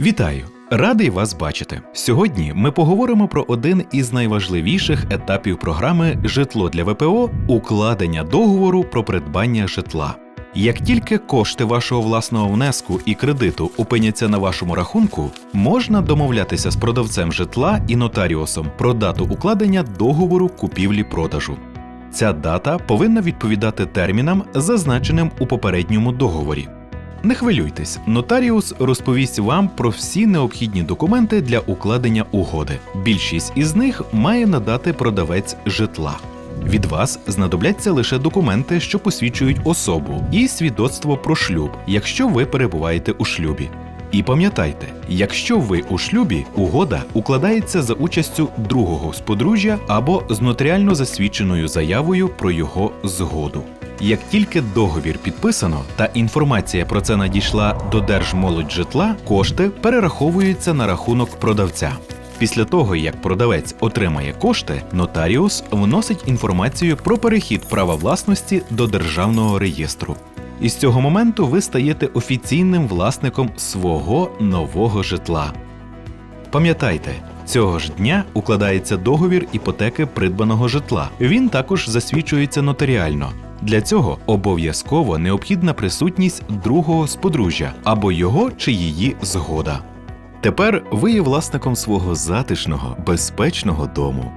Вітаю! Радий вас бачити. Сьогодні ми поговоримо про один із найважливіших етапів програми Житло для ВПО укладення договору про придбання житла. Як тільки кошти вашого власного внеску і кредиту опиняться на вашому рахунку, можна домовлятися з продавцем житла і нотаріусом про дату укладення договору купівлі-продажу. Ця дата повинна відповідати термінам, зазначеним у попередньому договорі. Не хвилюйтесь, нотаріус розповість вам про всі необхідні документи для укладення угоди. Більшість із них має надати продавець житла. Від вас знадобляться лише документи, що посвідчують особу, і свідоцтво про шлюб, якщо ви перебуваєте у шлюбі. І пам'ятайте, якщо ви у шлюбі, угода укладається за участю другого з подружжя або з нотаріально засвідченою заявою про його згоду. Як тільки договір підписано та інформація про це надійшла до Держмолодьжитла, кошти перераховуються на рахунок продавця. Після того, як продавець отримає кошти, нотаріус вносить інформацію про перехід права власності до державного реєстру. І з цього моменту ви стаєте офіційним власником свого нового житла. Пам'ятайте, цього ж дня укладається договір іпотеки придбаного житла. Він також засвідчується нотаріально. Для цього обов'язково необхідна присутність другого з подружжя або його чи її згода. Тепер ви є власником свого затишного, безпечного дому.